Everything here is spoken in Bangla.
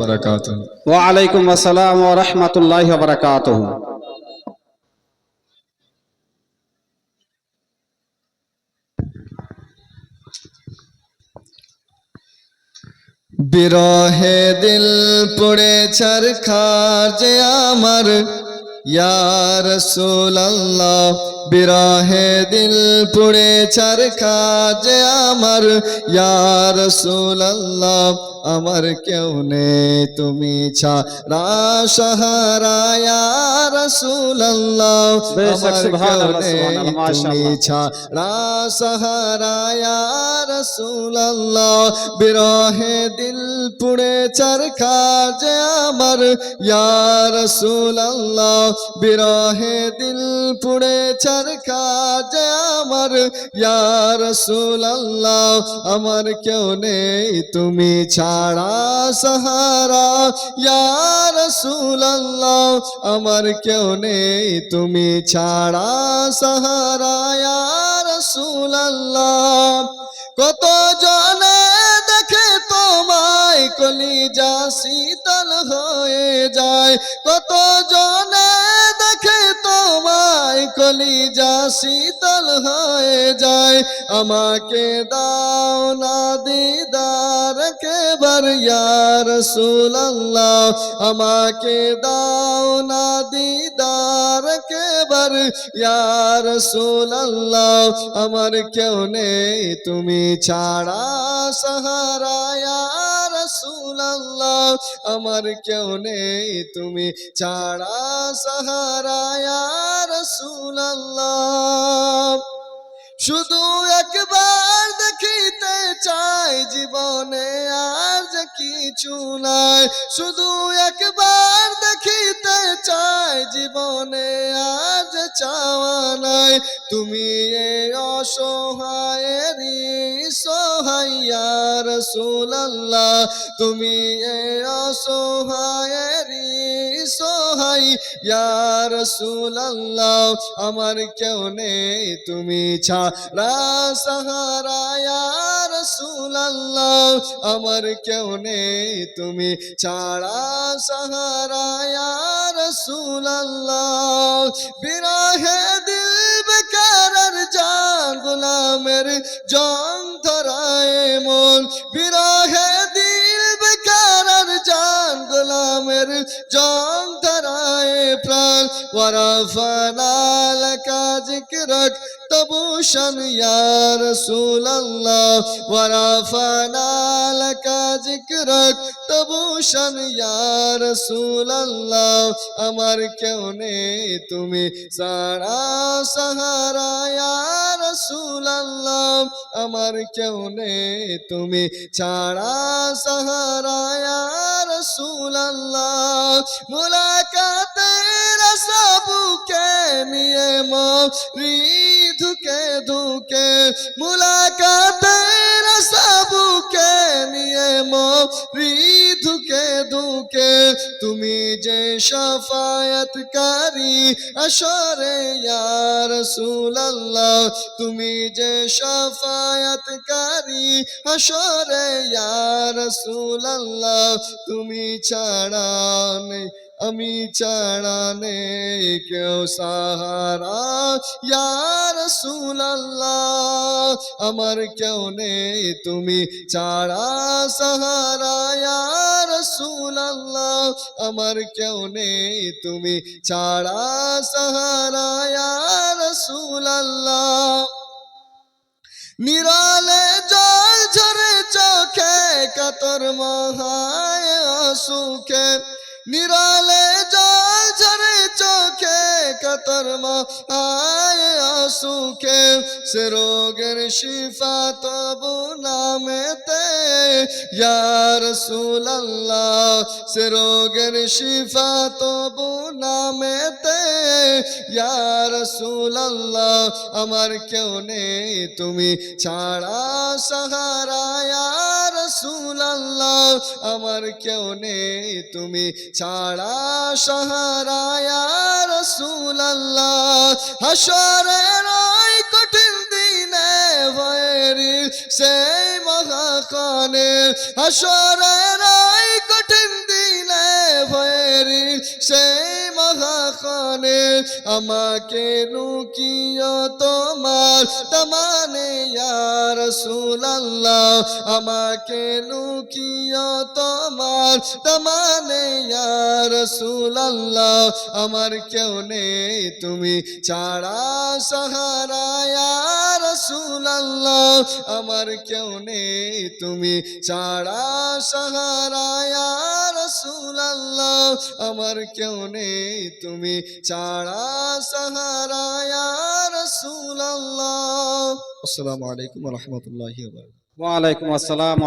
বারাকাতুহু। আসসালাম ওয়া রাহমাতুল্লাহি ওয়া বারাকাতুহু। বিরহে দিল পড়ে চরখার যে আমার রাসূলুল্লাহ। বিরহে দিল পড়ে চরখার যে আমার। ইয়ার রাসূলুল্লাহ আমার কেউ নেই তুমি ছাড়া সাহারা। ইয়ার বেশক, আমার কেউ নেই তুমি। ছাড়া সাহারা। ইয়া রাসূলুল্লাহ বিরহে দিল পুড়ে চরখা যে আমার। ইয়া রাসূলুল্লাহ বিরহে দিল পুড়ে চরখা যে আমার, ইয়া রাসূলুল্লাহ, আমার কেউ নেই, তুমি ছাড়া সাহারা। ইয়া রাসূলুল্লাহ, আমার কেউ নেই, তুমি ছাড়া সাহারা। ইয়া রাসূলুল্লাহ, কত জনে দেখে তোমায় কলিজা শীতল হয়ে যায়। কত জনে কলিজা শীতল হয়ে যায়, আমাকে দাও না দিদার কেবার ইয়ার রাসূলুল্লাহ। আমাকে দাও না দিদার কেবার ইয়ার রাসূলুল্লাহ। আমার কেউ নেই, তুমি ছাড়া সাহারা ইয়ার রাসূলুল্লাহ, আমার কেউ নেই তুমি ছাড়া সাহারা ইয়ার রাসূলুল্লাহ। শুধু একবার দেখিতে চাই জীবনে আর যে কিছু নাই, শুধু একবার দেখিতে চাই জীবনে যে চাওয়া নাই। তুমি এ অসহায়েরই সহাইয়া রাসূলুল্লাহ তুমি এ অসহায়েরই সহাই ইয়া রাসূলুল্লাহ আমার কেউ নেই তুমি ছাড়া সাহারা ইয়া রাসূলুল্লাহ আমার কেউ নেই তুমি ছাড়া সাহারা ইয়া রাসূলুল্লাহ। বিরাহে দিল বেকার জান গোলামের জং ধরায় মন। বিরাহে দিল বেকার জান গোলামের জং প্রাণ, ওয়ারাফানা লাকা যিকরাক তবুশন ইয়া রাসূলুল্লাহ, ওয়ারাফানা লাকা যিকরাক তবুশন ইয়া রাসূলুল্লাহ, আমার কেউ নেই তুমি সারা সাহারা ইয়া রাসূলুল্লাহ, আমার কেউ নেই তুমি ছাড়া সাহারা ইয়া রাসূলুল্লাহ মুলাকাতের সবুকে নিয়ে মরি, ধুকে ধুকে। মুলাকাতের সবুকে নিয়ে মরি, ধুকে ধুকে। তুমি যে শফায়াতকারী আসরে ইয়া রাসূলুল্লাহ, তুমি যে শফায়াতকারী আসরে ইয়া রাসূলুল্লাহ, তুমি ছাড়া নেই আমি ছাড়া নেই কেউ সাহারা। ইয়া রাসূলুল্লাহ, আমার কেউ নেই, তুমি ছাড়া সাহারা। ইয়া রাসূলুল্লাহ, আমার কেউ নেই, তুমি ছাড়া সাহারা। ইয়া রাসূলুল্লাহ, নিরালে জল ঝরে চোখে, কাতর মহায় সুখে নিরালে জল ঝরে চোখে কাতর মহায় সুখে, সে রোগের শিফা তবু নামেতে। ইয়া রাসূলুল্লাহ, সে রোগের শিফা তবু নামেতে। ইয়া রাসূলুল্লাহ, আমার কেউ নেই তুমি ছাড়া সাহারা। ইয়া রাসূলুল্লাহ, আমার কেউ নেই তুমি ছাড়া সাহারা। ইয়া রাসূলুল্লাহ, হাসরের ওই কঠিন দিনে ভয়েরি সেই মহাকানে। হাসরের ওই কঠিন দিনে ভয়েরি সেই তামানে আমাকে লুকিয়ে তোমার তামানে সুলাল্লাহ আমাকে লুকিয়ে তোমার তামানে সুলাল্লাহ আমার কেউ নেই তুমি ছাড়া সাহারায়া। রসুল্লাহ আমার কেউ নেই, তুমি ছাড়া সাহারায়া রসুল্লাহ আমার কেউ নেই, তুমি ছাড়া সাহারায়া রসুল্লাহ আসসালামু আলাইকুম রহমতুল্লাহ ওয়ালাইকুম আসসালাম